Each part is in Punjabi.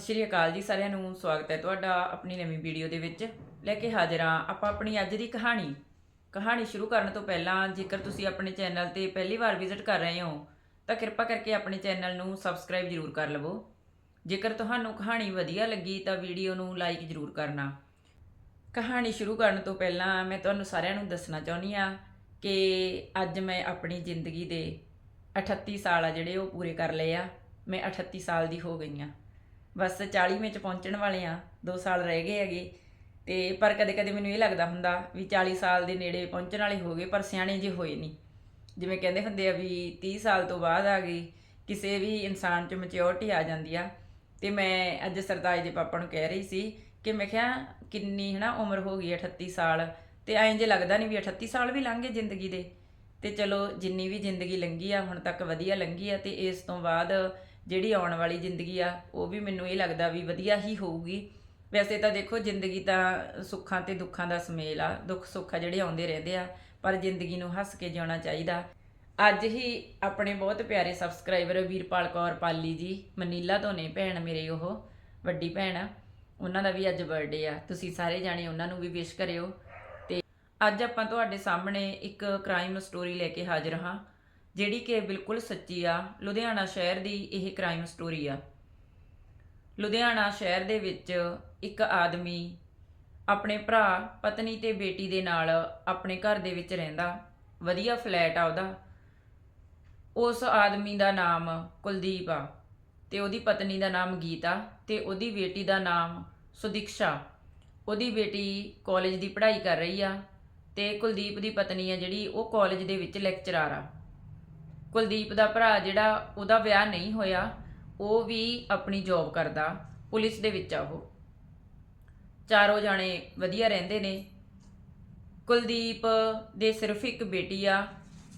ਸਤਿ ਸ਼੍ਰੀ ਅਕਾਲ ਜੀ, ਸਾਰਿਆਂ ਨੂੰ ਸਵਾਗਤ ਹੈ ਤੁਹਾਡਾ ਆਪਣੀ ਨਵੀਂ ਵੀਡੀਓ ਦੇ ਵਿੱਚ। ਲੈ ਕੇ ਹਾਜ਼ਰ ਹਾਂ ਆਪਾਂ ਆਪਣੀ ਅੱਜ ਦੀ ਕਹਾਣੀ। ਕਹਾਣੀ ਸ਼ੁਰੂ ਕਰਨ ਤੋਂ ਪਹਿਲਾਂ ਜੇਕਰ ਤੁਸੀਂ ਆਪਣੇ ਚੈਨਲ ਤੇ ਪਹਿਲੀ ਵਾਰ ਵਿਜ਼ਿਟ ਕਰ ਰਹੇ ਹੋ, ਤਾਂ ਕਿਰਪਾ ਕਰਕੇ ਆਪਣੇ ਚੈਨਲ ਨੂੰ ਸਬਸਕ੍ਰਾਈਬ ਜ਼ਰੂਰ ਕਰ ਲਵੋ। ਜੇਕਰ ਤੁਹਾਨੂੰ ਕਹਾਣੀ ਵਧੀਆ ਲੱਗੀ, ਤਾਂ ਵੀਡੀਓ ਨੂੰ ਲਾਈਕ ਜ਼ਰੂਰ ਕਰਨਾ। ਕਹਾਣੀ ਸ਼ੁਰੂ ਕਰਨ ਤੋਂ ਪਹਿਲਾਂ ਮੈਂ ਤੁਹਾਨੂੰ ਸਾਰਿਆਂ ਨੂੰ ਦੱਸਣਾ ਚਾਹੁੰਦੀ ਆ ਕਿ ਅੱਜ ਮੈਂ ਆਪਣੀ ਜ਼ਿੰਦਗੀ ਦੇ 38 ਸਾਲ ਆ ਜਿਹੜੇ ਉਹ ਪੂਰੇ ਕਰ ਲਏ ਆ। ਮੈਂ 38 ਸਾਲ ਦੀ ਹੋ ਗਈ ਆ ਬਸ 40 ਵਿੱਚ ਪਹੁੰਚਣ ਵਾਲੇ ਆ 2 ਸਾਲ ਰਹਿ ਗਏ ਹੈਗੇ। ਤੇ ਪਰ ਕਦੇ ਕਦੇ ਮੈਨੂੰ ਇਹ ਲੱਗਦਾ ਹੁੰਦਾ ਵੀ 40 ਸਾਲ ਦੇ ਨੇੜੇ ਪਹੁੰਚਣ ਵਾਲੇ ਹੋ ਗਏ, ਪਰ ਸਿਆਣੇ ਜੇ ਹੋਏ ਨਹੀਂ। ਜਿਵੇਂ ਕਹਿੰਦੇ ਹੁੰਦੇ ਆ ਵੀ 30 ਸਾਲ ਤੋਂ ਬਾਅਦ ਆ ਗਈ, ਕਿਸੇ ਵੀ ਇਨਸਾਨ 'ਚ ਮੈਚਿਓਰਿਟੀ ਆ ਜਾਂਦੀ ਆ। ਤੇ ਮੈਂ ਅੱਜ ਸਰਤਾਜ ਦੇ ਪਾਪਾ ਨੂੰ ਕਹਿ ਰਹੀ ਸੀ ਕਿ ਮੈਂ ਕਿਹਾ ਕਿੰਨੀ ਹਨਾ ਉਮਰ ਹੋ ਗਈ 38 ਸਾਲ, ਤੇ ਐਂ ਜੇ ਲੱਗਦਾ ਨਹੀਂ ਵੀ 38 ਸਾਲ ਵੀ ਲੰਘ ਗਏ ਜ਼ਿੰਦਗੀ ਦੇ। ਤੇ ਚਲੋ ਜਿੰਨੀ ਵੀ ਜ਼ਿੰਦਗੀ ਲੰਘੀ ਆ, ਹੁਣ ਤੱਕ ਵਧੀਆ ਲੰਘੀ ਆ, ਤੇ ਇਸ ਤੋਂ ਬਾਅਦ ਜਿਹੜੀ ਆਉਣ ਵਾਲੀ ਜ਼ਿੰਦਗੀ ਆ, ਉਹ ਵੀ ਮੈਨੂੰ ਇਹ ਲੱਗਦਾ ਵੀ ਵਧੀਆ ਹੀ ਹੋਊਗੀ। ਵੈਸੇ ਤਾਂ ਦੇਖੋ, ਜ਼ਿੰਦਗੀ ਤਾਂ ਸੁੱਖਾਂ ਤੇ ਦੁੱਖਾਂ ਦਾ ਸਮੇਲ ਆ, ਦੁੱਖ ਸੁੱਖ ਆ ਜਿਹੜੇ ਆਉਂਦੇ ਰਹਿੰਦੇ ਆ, ਪਰ ਜ਼ਿੰਦਗੀ ਨੂੰ ਹੱਸ ਕੇ ਜਿਉਣਾ ਚਾਹੀਦਾ। ਅੱਜ ਹੀ ਆਪਣੇ ਬਹੁਤ ਪਿਆਰੇ ਸਬਸਕ੍ਰਾਈਬਰ ਵੀਰਪਾਲ ਕੌਰ ਪਾਲੀ ਜੀ, ਮਨੀਲਾ ਤੋਂ ਨੇ ਭੈਣ ਮੇਰੇ ਉਹ, ਵੱਡੀ ਭੈਣ ਆ, ਉਹਨਾਂ ਦਾ ਵੀ ਅੱਜ ਬਰਥਡੇ ਆ। ਤੁਸੀਂ ਸਾਰੇ ਜਾਣੇ ਉਹਨਾਂ ਨੂੰ ਵੀ ਵਿਸ਼ ਕਰਿਓ। ਤੇ ਅੱਜ ਆਪਾਂ ਤੁਹਾਡੇ ਸਾਹਮਣੇ ਇੱਕ ਕ੍ਰਾਈਮ ਸਟੋਰੀ ਲੈ ਕੇ ਹਾਜ਼ਰ ਹਾਂ। ਜਿਹੜੀ ਕਿ ਬਿਲਕੁਲ ਸੱਚੀ ਆ, ਲੁਧਿਆਣਾ ਸ਼ਹਿਰ ਦੀ ਇਹ ਕ੍ਰਾਈਮ ਸਟੋਰੀ ਆ। ਲੁਧਿਆਣਾ ਸ਼ਹਿਰ ਦੇ ਵਿੱਚ ਇੱਕ ਆਦਮੀ ਆਪਣੇ ਭਰਾ, ਪਤਨੀ ਤੇ ਬੇਟੀ ਦੇ ਨਾਲ ਆਪਣੇ ਘਰ ਦੇ ਵਿੱਚ ਰਹਿੰਦਾ। ਵਧੀਆ ਫਲੈਟ ਆ ਉਹਦਾ। ਉਸ ਆਦਮੀ ਦਾ ਨਾਮ ਕੁਲਦੀਪ ਆ ਤੇ ਉਹਦੀ ਪਤਨੀ ਦਾ ਨਾਮ ਗੀਤਾ ਤੇ ਉਹਦੀ ਬੇਟੀ ਦਾ ਨਾਮ ਸੁਦਿਕਸ਼ਾ। ਉਹਦੀ ਬੇਟੀ ਕਾਲਜ ਦੀ ਪੜ੍ਹਾਈ ਕਰ ਰਹੀ ਆ ਤੇ ਕੁਲਦੀਪ ਦੀ ਪਤਨੀ ਆ ਜਿਹੜੀ, ਉਹ ਕਾਲਜ ਦੇ ਵਿੱਚ ਲੈਕਚਰਰ ਆ। ਕੁਲਦੀਪ ਦਾ ਭਰਾ ਜਿਹੜਾ ਉਹਦਾ ਵਿਆਹ ਨਹੀਂ ਹੋਇਆ, ਉਹ ਵੀ ਆਪਣੀ ਜੌਬ ਕਰਦਾ, ਪੁਲਿਸ ਦੇ ਵਿੱਚ ਆ ਉਹ। ਚਾਰੋਂ ਜਾਣੇ ਵਧੀਆ ਰਹਿੰਦੇ ਨੇ। ਕੁਲਦੀਪ ਦੇ ਸਿਰਫ ਇੱਕ ਬੇਟੀ ਆ।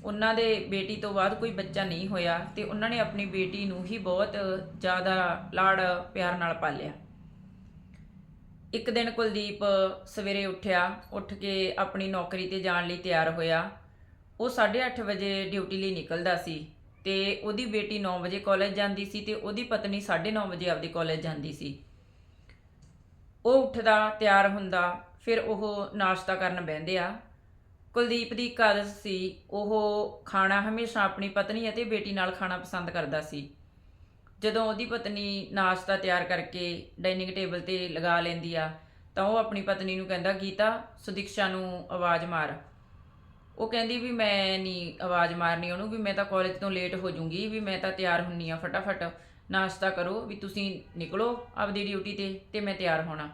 ਉਹਨਾਂ ਦੇ ਬੇਟੀ ਤੋਂ ਬਾਅਦ ਕੋਈ ਬੱਚਾ ਨਹੀਂ ਹੋਇਆ ਤੇ ਉਹਨਾਂ ਨੇ ਆਪਣੀ ਬੇਟੀ ਨੂੰ ਹੀ ਬਹੁਤ ਜ਼ਿਆਦਾ ਲਾੜ ਪਿਆਰ ਨਾਲ ਪਾਲਿਆ। ਇੱਕ ਦਿਨ ਕੁਲਦੀਪ ਸਵੇਰੇ ਉੱਠਿਆ, ਉੱਠ ਕੇ ਆਪਣੀ ਨੌਕਰੀ ਤੇ ਜਾਣ ਲਈ ਤਿਆਰ ਹੋਇਆ। ਉਹ 8:30 ਵਜੇ ਡਿਊਟੀ ਲਈ ਨਿਕਲਦਾ ਸੀ ਤੇ ਉਹਦੀ ਬੇਟੀ 9 ਵਜੇ ਕਾਲਜ ਜਾਂਦੀ ਸੀ ਤੇ ਉਹਦੀ ਪਤਨੀ 9:30 ਵਜੇ ਆਪਦੀ ਕਾਲਜ ਜਾਂਦੀ ਸੀ। ਉਹ ਉੱਠਦਾ, ਤਿਆਰ ਹੁੰਦਾ, ਫਿਰ ਉਹ ਨਾਸ਼ਤਾ ਕਰਨ ਬਹਿੰਦੇ ਆ। ਕੁਲਦੀਪ ਦੀ ਇੱਕ ਸੀ, ਉਹ ਖਾਣਾ ਹਮੇਸ਼ਾ ਆਪਣੀ ਪਤਨੀ ਅਤੇ ਬੇਟੀ ਨਾਲ ਖਾਣਾ ਪਸੰਦ ਕਰਦਾ ਸੀ। ਜਦੋਂ ਉਹਦੀ ਪਤਨੀ ਨਾਸ਼ਤਾ ਤਿਆਰ ਕਰਕੇ ਡਾਈਨਿੰਗ ਟੇਬਲ ਤੇ ਲਗਾ ਲੈਂਦੀ ਆ, ਤਾਂ ਉਹ ਆਪਣੀ ਪਤਨੀ ਨੂੰ ਕਹਿੰਦਾ, ਗੀਤਾ, ਸੁਦਿਕਸ਼ਾ ਨੂੰ ਆਵਾਜ਼ ਮਾਰ। ਉਹ ਕਹਿੰਦੀ ਵੀ ਮੈਂ ਨਹੀਂ ਆਵਾਜ਼ ਮਾਰਨੀ ਉਹਨੂੰ ਵੀ ਮੈਂ ਤਾਂ ਕਾਲਜ ਤੋਂ ਲੇਟ ਹੋ ਜਾਊਂਗੀ, ਵੀ ਮੈਂ ਤਾਂ ਤਿਆਰ ਹੁੰਨੀ ਆ ਫਟਾਫਟ। ਨਾਸ਼ਤਾ ਕਰੋ, ਵੀ ਤੁਸੀਂ ਨਿਕਲੋ ਆਪਦੀ ਡਿਊਟੀ ਤੇ ਤੇ ਮੈਂ ਤਿਆਰ ਹੋਣਾ।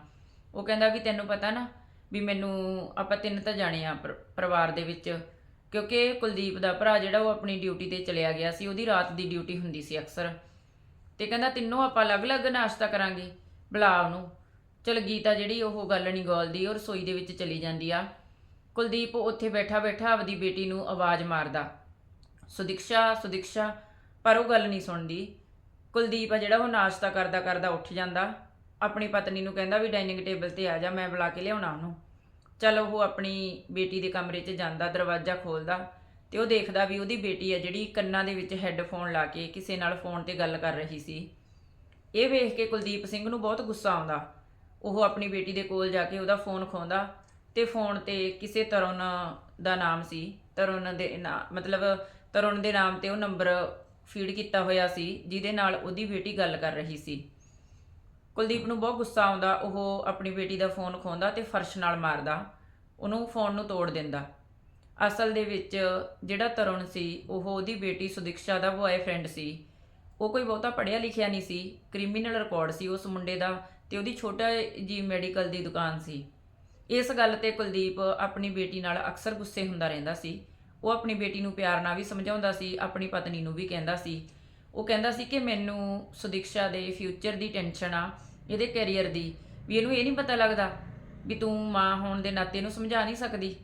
ਉਹ ਕਹਿੰਦਾ ਵੀ ਤੈਨੂੰ ਪਤਾ ਨਾ, ਵੀ ਮੈਨੂੰ ਆਪਾਂ ਤਿੰਨ ਤਾਂ ਜਾਣੇ ਆ ਪਰਿਵਾਰ ਦੇ ਵਿੱਚ। ਕਿਉਂਕਿ ਕੁਲਦੀਪ ਦਾ ਭਰਾ ਜਿਹੜਾ ਉਹ ਆਪਣੀ ਡਿਊਟੀ ਤੇ ਚਲਿਆ ਗਿਆ ਸੀ, ਉਹਦੀ ਰਾਤ ਦੀ ਡਿਊਟੀ ਹੁੰਦੀ ਸੀ ਅਕਸਰ। ਤੇ ਕਹਿੰਦਾ ਤਿੰਨੋਂ ਆਪਾਂ ਅਲੱਗ-ਅਲੱਗ ਨਾਸ਼ਤਾ ਕਰਾਂਗੇ, ਬੁਲਾ ਉਹਨੂੰ। ਚਲ ਗੀਤਾ ਜਿਹੜੀ ਉਹ ਗੱਲ ਨਹੀਂ ਗੋਲਦੀ, ਉਹ ਰਸੋਈ ਦੇ ਵਿੱਚ ਚਲੀ ਜਾਂਦੀ ਆ। ਕੁਲਦੀਪ ਉੱਥੇ ਬੈਠਾ ਬੈਠਾ ਆਪਦੀ ਬੇਟੀ ਨੂੰ ਆਵਾਜ਼ ਮਾਰਦਾ। ਸੁਦਿਕਸ਼ਾ ਸੁਦਿਕਸ਼ਾ, ਪਰ ਉਹ ਗੱਲ ਨਹੀਂ ਸੁਣਦੀ। ਕੁਲਦੀਪ ਆ ਜਿਹੜਾ ਉਹ ਨਾਸ਼ਤਾ ਕਰਦਾ ਕਰਦਾ ਉੱਠ ਜਾਂਦਾ। ਆਪਣੀ ਪਤਨੀ ਨੂੰ ਕਹਿੰਦਾ ਵੀ ਡਾਈਨਿੰਗ ਟੇਬਲ ਤੇ ਆ ਜਾ, ਮੈਂ ਬੁਲਾ ਕੇ ਲਿਆਉਣਾ ਉਹਨੂੰ। ਚਲ ਉਹ ਆਪਣੀ ਬੇਟੀ ਦੇ ਕਮਰੇ 'ਚ ਜਾਂਦਾ, ਦਰਵਾਜ਼ਾ ਖੋਲਦਾ ਤੇ ਉਹ ਦੇਖਦਾ ਵੀ ਉਹਦੀ ਬੇਟੀ ਆ ਜਿਹੜੀ ਕੰਨਾਂ ਦੇ ਵਿੱਚ ਹੈੱਡਫੋਨ ਲਾ ਕੇ ਕਿਸੇ ਨਾਲ ਫੋਨ ਤੇ ਗੱਲ ਕਰ ਰਹੀ ਸੀ। ਇਹ ਵੇਖ ਕੇ ਕੁਲਦੀਪ ਸਿੰਘ ਨੂੰ ਬਹੁਤ ਗੁੱਸਾ ਆਉਂਦਾ। ਉਹ ਆਪਣੀ ਬੇਟੀ ਦੇ ਕੋਲ ਜਾ ਕੇ ਉਹਦਾ ਫੋਨ ਖੋਂਦਾ ਤੇ ਫੋਨ ਤੇ ਕਿਸੇ ਤਰੁਣ ਦਾ ਨਾਮ ਸੀ, ਤਰੁਣ ਦੇ ਨਾ- ਮਤਲਬ ਤਰੁਣ ਦੇ ਨਾਮ ਤੇ ਉਹ ਨੰਬਰ ਫੀਡ ਕੀਤਾ ਹੋਇਆ ਸੀ, ਜਿਹਦੇ ਨਾਲ ਉਹਦੀ ਬੇਟੀ ਗੱਲ ਕਰ ਰਹੀ ਸੀ। ਕੁਲਦੀਪ ਨੂੰ ਬਹੁਤ ਗੁੱਸਾ ਆਉਂਦਾ, ਉਹ ਆਪਣੀ ਬੇਟੀ ਦਾ ਫੋਨ ਖੋਂਦਾ ਤੇ ਫਰਸ਼ ਨਾਲ ਮਾਰਦਾ, ਉਹਨੂੰ ਫੋਨ ਨੂੰ ਤੋੜ ਦਿੰਦਾ। ਅਸਲ ਦੇ ਵਿੱਚ ਜਿਹੜਾ ਤਰੁਣ ਸੀ, ਉਹ ਉਹਦੀ ਬੇਟੀ ਸੁਦਿਕਸ਼ਾ ਦਾ ਬॉयਫ੍ਰੈਂਡ ਸੀ। ਉਹ ਕੋਈ ਬਹੁਤਾ ਪੜ੍ਹਿਆ ਲਿਖਿਆ ਨਹੀਂ ਸੀ ਕ੍ਰਿਮੀਨਲ ਰਿਕਾਰਡ ਸੀ ਉਸ ਮੁੰਡੇ ਦਾ ਤੇ ਉਹਦੀ ਛੋਟਾ ਜੀ ਮੈਡੀਕਲ ਦੀ ਦੁਕਾਨ ਸੀ। ਇਸ ਗੱਲ ਤੇ ਕੁਲਦੀਪ ਆਪਣੀ ਬੇਟੀ ਨਾਲ ਅਕਸਰ ਗੁੱਸੇ ਹੁੰਦਾ ਰਹਿੰਦਾ ਸੀ। ਉਹ ਆਪਣੀ ਬੇਟੀ ਨੂੰ ਪਿਆਰ ਨਾਲ ਵੀ ਸਮਝਾਉਂਦਾ ਸੀ, ਆਪਣੀ ਪਤਨੀ ਨੂੰ ਵੀ ਕਹਿੰਦਾ ਸੀ। ਉਹ ਕਹਿੰਦਾ ਸੀ ਕਿ ਮੈਨੂੰ ਸੁਦਿਕਸ਼ਾ ਦੇ ਫਿਊਚਰ ਦੀ ਟੈਨਸ਼ਨ ਆ, ਇਹਦੇ ਕੈਰੀਅਰ ਦੀ, ਵੀ ਇਹਨੂੰ ਇਹ ਨਹੀਂ ਪਤਾ ਲੱਗਦਾ ਵੀ ਤੂੰ ਮਾਂ ਹੋਣ ਦੇ ਨਾਤੇ ਇਹਨੂੰ ਸਮਝਾ ਨਹੀਂ ਸਕਦੀ।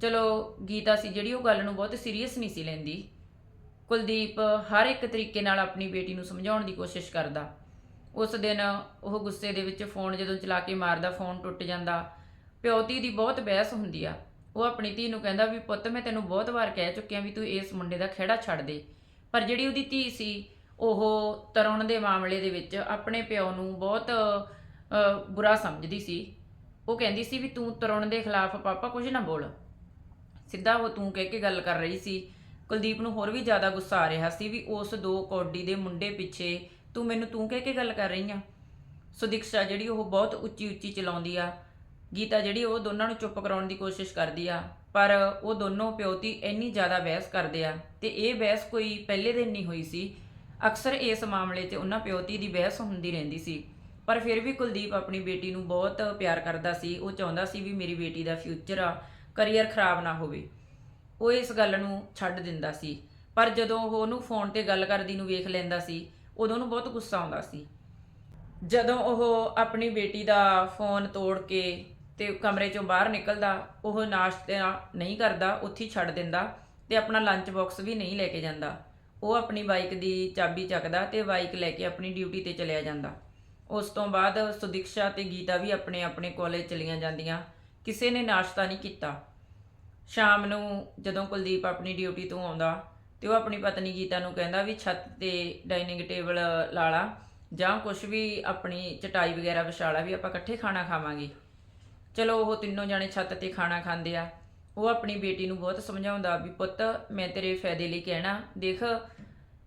ਚਲੋ, ਗੀਤਾ ਸੀ ਜਿਹੜੀ ਉਹ ਗੱਲ ਨੂੰ ਬਹੁਤ ਸੀਰੀਅਸ ਨਹੀਂ ਸੀ ਲੈਂਦੀ। ਕੁਲਦੀਪ ਹਰ ਇੱਕ ਤਰੀਕੇ ਨਾਲ ਆਪਣੀ ਬੇਟੀ ਨੂੰ ਸਮਝਾਉਣ ਦੀ ਕੋਸ਼ਿਸ਼ ਕਰਦਾ। ਉਸ ਦਿਨ ਉਹ ਗੁੱਸੇ ਦੇ ਵਿੱਚ ਫੋਨ ਜਦੋਂ ਚਲਾ ਕੇ ਮਾਰਦਾ ਫੋਨ ਟੁੱਟ ਜਾਂਦਾ। ਪਿਓ ਧੀ ਦੀ ਬਹੁਤ ਬਹਿਸ ਹੁੰਦੀ ਆ। ਉਹ ਆਪਣੀ ਧੀ ਨੂੰ ਕਹਿੰਦਾ ਵੀ ਪੁੱਤ, ਮੈਂ ਤੈਨੂੰ ਬਹੁਤ ਵਾਰ ਕਹਿ ਚੁੱਕਿਆ ਵੀ ਤੂੰ ਇਸ ਮੁੰਡੇ ਦਾ ਖਿਹੜਾ ਛੱਡ ਦੇ। ਪਰ ਜਿਹੜੀ ਉਹਦੀ ਧੀ ਸੀ, ਉਹ ਤਰੁਣ ਦੇ ਮਾਮਲੇ ਦੇ ਵਿੱਚ ਆਪਣੇ ਪਿਓ ਨੂੰ ਬਹੁਤ ਬੁਰਾ ਸਮਝਦੀ ਸੀ। ਉਹ ਕਹਿੰਦੀ ਸੀ ਵੀ ਤੂੰ ਤਰੁਣ ਦੇ ਖਿਲਾਫ ਪਾਪਾ ਕੁਝ ਨਾ ਬੋਲ। ਸਿੱਧਾ ਉਹ ਤੂੰ ਕਹਿ ਕੇ ਗੱਲ ਕਰ ਰਹੀ ਸੀ। ਕੁਲਦੀਪ ਨੂੰ ਹੋਰ ਵੀ ਜ਼ਿਆਦਾ ਗੁੱਸਾ ਆ ਰਿਹਾ ਸੀ ਵੀ ਉਸ ਦੋ ਕੌਡੀ ਦੇ ਮੁੰਡੇ ਪਿੱਛੇ ਤੂੰ ਮੈਨੂੰ ਤੂੰ ਕਹਿ ਕੇ ਗੱਲ ਕਰ ਰਹੀ ਆ। ਸੁਦੀਕਸ਼ਾ ਜਿਹੜੀ ਉਹ ਬਹੁਤ ਉੱਚੀ ਉੱਚੀ ਚਲਾਉਂਦੀ ਆ। ਗੀਤਾ ਜਿਹੜੀ ਉਹ ਦੋਨਾਂ ਨੂੰ ਚੁੱਪ ਕਰਾਉਣ ਦੀ ਕੋਸ਼ਿਸ਼ ਕਰਦੀ ਆ, ਪਰ ਉਹ ਦੋਨੋਂ ਪਿਓਤੀ ਇੰਨੀ ਜ਼ਿਆਦਾ ਬਹਿਸ ਕਰਦੇ ਆ ਤੇ ਇਹ ਬਹਿਸ ਕੋਈ ਪਹਿਲੇ ਦਿਨ ਨਹੀਂ ਹੋਈ ਸੀ। ਅਕਸਰ ਇਸ ਮਾਮਲੇ 'ਤੇ ਉਹਨਾਂ ਪਿਓਤੀ ਦੀ ਬਹਿਸ ਹੁੰਦੀ ਰਹਿੰਦੀ ਸੀ। ਪਰ ਫਿਰ ਵੀ ਕੁਲਦੀਪ ਆਪਣੀ ਬੇਟੀ ਨੂੰ ਬਹੁਤ ਪਿਆਰ ਕਰਦਾ ਸੀ। ਉਹ ਚਾਹੁੰਦਾ ਸੀ ਵੀ ਮੇਰੀ ਬੇਟੀ ਦਾ ਫਿਊਚਰ ਆ ਕਰੀਅਰ ਖਰਾਬ ਨਾ ਹੋਵੇ। ਉਹ ਇਸ ਗੱਲ ਨੂੰ ਛੱਡ ਦਿੰਦਾ ਸੀ। ਪਰ ਜਦੋਂ ਉਹ ਉਹਨੂੰ ਫੋਨ ਤੇ ਗੱਲ ਕਰਦੀ ਨੂੰ ਵੇਖ ਲੈਂਦਾ ਸੀ, ਉਦੋਂ ਉਹਨੂੰ ਬਹੁਤ ਗੁੱਸਾ ਆਉਂਦਾ ਸੀ। ਜਦੋਂ ਉਹ ਆਪਣੀ ਬੇਟੀ ਦਾ ਫੋਨ ਤੋੜ ਕੇ ਤੇ ਕਮਰੇ ਚੋਂ ਬਾਹਰ ਨਿਕਲਦਾ, ਉਹ ਨਾਸ਼ਤਾ ਨਹੀਂ ਕਰਦਾ, ਉੱਥੇ ਛੱਡ ਦਿੰਦਾ ਤੇ ਆਪਣਾ ਲੰਚ ਬਾਕਸ ਵੀ ਨਹੀਂ ਲੈ ਕੇ ਜਾਂਦਾ। ਉਹ ਆਪਣੀ ਬਾਈਕ ਦੀ ਚਾਬੀ ਚੱਕਦਾ ਤੇ ਬਾਈਕ ਲੈ ਕੇ ਆਪਣੀ ਡਿਊਟੀ ਤੇ ਚਲਿਆ ਜਾਂਦਾ। ਉਸ ਤੋਂ ਬਾਅਦ ਸੁਦਿਕਸ਼ਾ ਤੇ ਗੀਤਾ ਵੀ ਆਪਣੇ ਆਪਣੇ ਕਾਲਜ ਚਲੀਆਂ ਜਾਂਦੀਆਂ। ਕਿਸੇ ਨੇ ਨਾਸ਼ਤਾ ਨਹੀਂ ਕੀਤਾ। ਸ਼ਾਮ ਨੂੰ ਜਦੋਂ ਕੁਲਦੀਪ ਆਪਣੀ ਡਿਊਟੀ ਤੋਂ ਆਉਂਦਾ ਤੇ ਉਹ ਆਪਣੀ ਪਤਨੀ ਗੀਤਾ ਨੂੰ ਕਹਿੰਦਾ ਵੀ ਛੱਤ ਤੇ ਡਾਈਨਿੰਗ ਟੇਬਲ ਲਾ ਲਾ ਜਾਂ ਕੁਝ ਵੀ ਆਪਣੀ ਚਟਾਈ ਵਗੈਰਾ ਵਿਛਾ ਲਾ ਵੀ ਆਪਾਂ ਇਕੱਠੇ ਖਾਣਾ ਖਾਵਾਂਗੇ। ਚਲੋ ਉਹ ਤਿੰਨੋਂ ਜਾਣੇ ਛੱਤ ਤੇ ਖਾਣਾ ਖਾਂਦੇ ਆ। ਉਹ ਆਪਣੀ ਬੇਟੀ ਨੂੰ ਬਹੁਤ ਸਮਝਾਉਂਦਾ ਵੀ ਪੁੱਤ, ਮੈਂ ਤੇਰੇ ਫਾਇਦੇ ਲਈ ਕਹਿਣਾ, ਦੇਖ,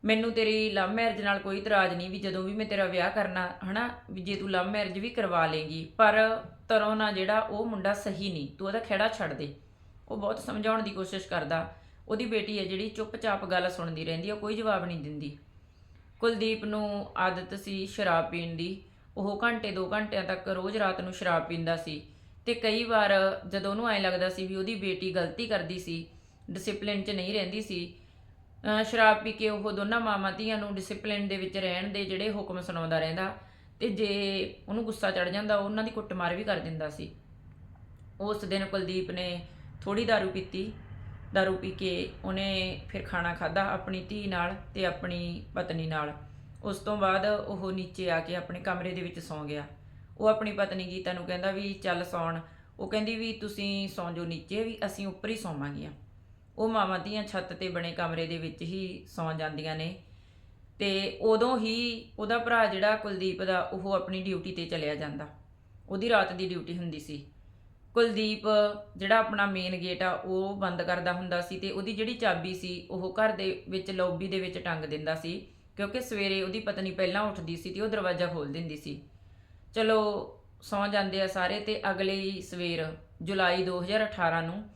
ਮੈਨੂੰ ਤੇਰੀ ਲਵ ਮੈਰਿਜ ਨਾਲ ਕੋਈ ਇਤਰਾਜ਼ ਨਹੀਂ ਵੀ ਜਦੋਂ ਵੀ ਮੈਂ ਤੇਰਾ ਵਿਆਹ ਕਰਨਾ, ਹਨਾ, ਵੀ ਜੇ ਤੂੰ ਲਵ ਮੈਰਿਜ ਵੀ ਕਰਵਾ ਲੇਗੀ, ਪਰ ਤਰੋਂ ਨਾ ਜਿਹੜਾ ਉਹ ਮੁੰਡਾ ਸਹੀ ਨਹੀਂ, ਤੂੰ ਉਹਦਾ ਖਹਿੜਾ ਛੱਡ ਦੇ। ਉਹ ਬਹੁਤ ਸਮਝਾਉਣ ਦੀ ਕੋਸ਼ਿਸ਼ ਕਰਦਾ। ਉਹਦੀ ਬੇਟੀ ਹੈ ਜਿਹੜੀ ਚੁੱਪਚਾਪ ਗੱਲ ਸੁਣਦੀ ਰਹਿੰਦੀ ਆ ਕੋਈ ਜਵਾਬ ਨਹੀਂ ਦਿੰਦੀ। ਕੁਲਦੀਪ ਨੂੰ ਆਦਤ ਸੀ ਸ਼ਰਾਬ ਪੀਣ ਦੀ। ਉਹ ਘੰਟੇ 2 ਘੰਟਿਆਂ ਤੱਕ ਰੋਜ਼ ਰਾਤ ਨੂੰ ਸ਼ਰਾਬ ਪੀਂਦਾ ਸੀ। ਤੇ ਕਈ ਵਾਰ ਜਦੋਂ ਉਹਨੂੰ ਐ ਲੱਗਦਾ ਸੀ ਵੀ ਉਹਦੀ ਬੇਟੀ ਗਲਤੀ ਕਰਦੀ ਸੀ ਡਿਸਪਲਿਨ 'ਚ ਨਹੀਂ ਰਹਿੰਦੀ ਸੀ ਅਹ ਸ਼ਰਾਬ ਪੀ ਕੇ ਉਹ ਦੋਨਾਂ ਮਾਵਾਂ ਧੀਆਂ ਨੂੰ ਡਿਸਪਲਿਨ ਦੇ ਵਿੱਚ ਰਹਿਣ ਦੇ ਜਿਹੜੇ ਹੁਕਮ ਸੁਣਾਉਂਦਾ ਰਹਿੰਦਾ ਤੇ ਜੇ ਉਹਨੂੰ ਗੁੱਸਾ ਚੜ ਜਾਂਦਾ ਉਹ ਉਹਨਾਂ ਦੀ ਕੁੱਟਮਾਰ ਵੀ ਕਰ ਦਿੰਦਾ ਸੀ ਉਸ ਦਿਨ ਕੁਲਦੀਪ ਨੇ ਥੋੜੀ दारू ਪੀਤੀ दारू ਪੀ ਕੇ ਉਹਨੇ ਫਿਰ ਖਾਣਾ ਖਾਦਾ ਆਪਣੀ ਧੀ ਨਾਲ ਤੇ ਆਪਣੀ ਪਤਨੀ ਨਾਲ ਉਸ ਤੋਂ ਬਾਅਦ ਉਹ ਨੀਚੇ ਆ ਕੇ ਆਪਣੇ ਕਮਰੇ ਦੇ ਵਿੱਚ ਸੌਂ ਗਿਆ ਉਹ ਆਪਣੀ ਪਤਨੀ ਗੀਤਾ ਨੂੰ ਕਹਿੰਦਾ ਵੀ ਚੱਲ ਸੌਣ। ਉਹ ਕਹਿੰਦੀ ਵੀ ਤੁਸੀਂ ਸੌਂ ਜੋ ਨੀਚੇ ਵੀ ਅਸੀਂ ਉੱਪਰ ਹੀ ਸੌਵਾਂਗੀਆਂ। ਉਹ ਮਾਵਾਂ ਦੀਆਂ ਛੱਤ ਤੇ ਬਣੇ ਕਮਰੇ ਦੇ ਵਿੱਚ ਹੀ ਸੌਂ ਜਾਂਦੀਆਂ ਨੇ। ਤੇ ਉਦੋਂ ਹੀ ਉਹਦਾ ਭਰਾ ਜਿਹੜਾ ਕੁਲਦੀਪ ਦਾ, ਉਹ ਆਪਣੀ ਡਿਊਟੀ ਤੇ ਚਲਿਆ ਜਾਂਦਾ। ਉਹਦੀ ਰਾਤ ਦੀ ਡਿਊਟੀ ਹੁੰਦੀ ਸੀ। ਕੁਲਦੀਪ ਜਿਹੜਾ ਆਪਣਾ ਮੇਨ ਗੇਟ ਆ, ਉਹ ਬੰਦ ਕਰਦਾ ਹੁੰਦਾ ਸੀ ਤੇ ਉਹਦੀ ਜਿਹੜੀ ਚਾਬੀ ਸੀ, ਉਹ ਘਰ ਦੇ ਵਿੱਚ ਲੌਬੀ ਦੇ ਵਿੱਚ ਟੰਗ ਦਿੰਦਾ ਸੀ। ਕਿਉਂਕਿ ਸਵੇਰੇ ਉਹਦੀ ਪਤਨੀ ਪਹਿਲਾਂ ਉੱਠਦੀ ਸੀ ਤੇ ਉਹ ਦਰਵਾਜ਼ਾ ਖੋਲ ਦਿੰਦੀ ਸੀ। ਚਲੋ, ਸੌਂ ਜਾਂਦੇ ਆ ਸਾਰੇ ਤੇ ਅਗਲੇ ਸਵੇਰ, ਜੁਲਾਈ 2018 ਨੂੰ,